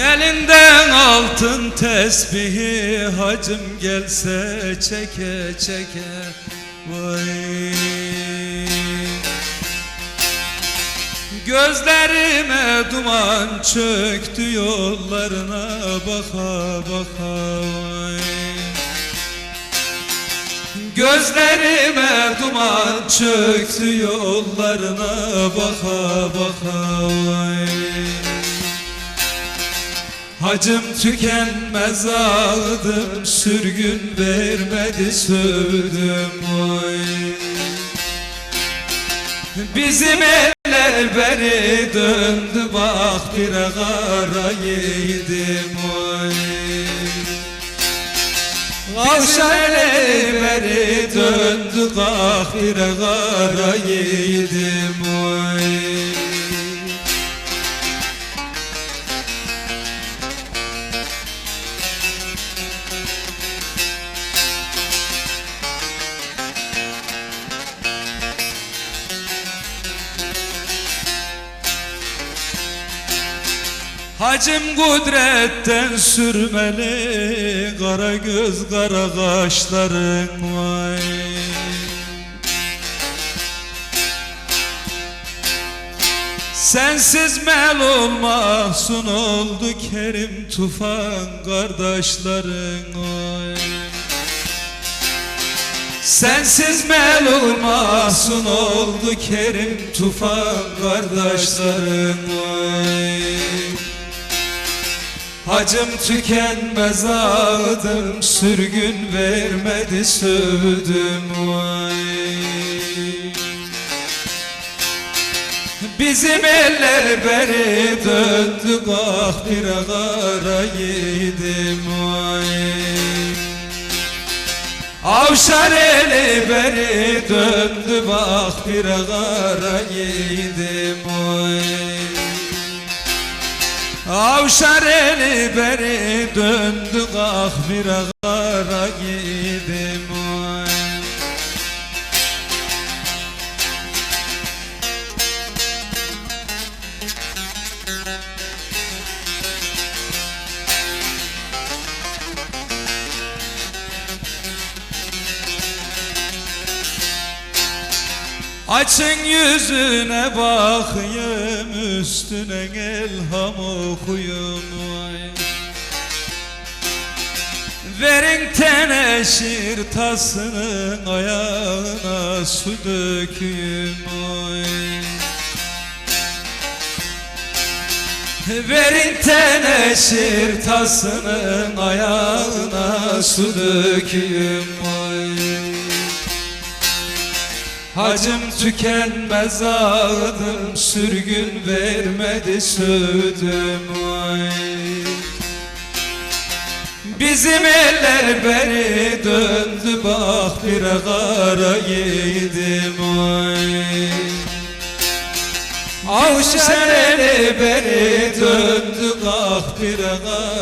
Elinden altın tesbihi hacım gelse çeke çeke. Vay. Gözlerime duman çöktü yollarına baka baka vay. Gözlerime duman çöktü yollarına baka baka vay Hacım tükenmez ağladım sürgün vermedi sövdüm vay Bizim eller beri döndü bak bir kara yedim oy. Kavşan eli beri döndü kalk bir kara yedim oy Hacım kudretten sürmeli Kara göz kara kaşların vay. Sensiz melul mahzun oldu Kerim Tufan kardeşlerin vay. Sensiz melul mahzun oldu Kerim Tufan kardeşlerin vay Hacım tükenmez ağladım Sürgün vermedi sövdüm vay. Bizim eller beri döndü Kah bir kara yedim vay. Avşar eli beri döndü Bak bir kara yedim vay Avşar eli beri döndü kalk bir kara gidim Açın yüzüne bakayım üstüne elham okuyun vay. Verin teneşir tasının ayağına su dökeyim oy Verin teneşir tasının ayağına su dökeyim oy Hacım tükenmez ağladım sürgün vermedi sövdüm vay Bizim eller beri döndü bak bir kara yedim vay Avşar eli beri döndü kalk bir kara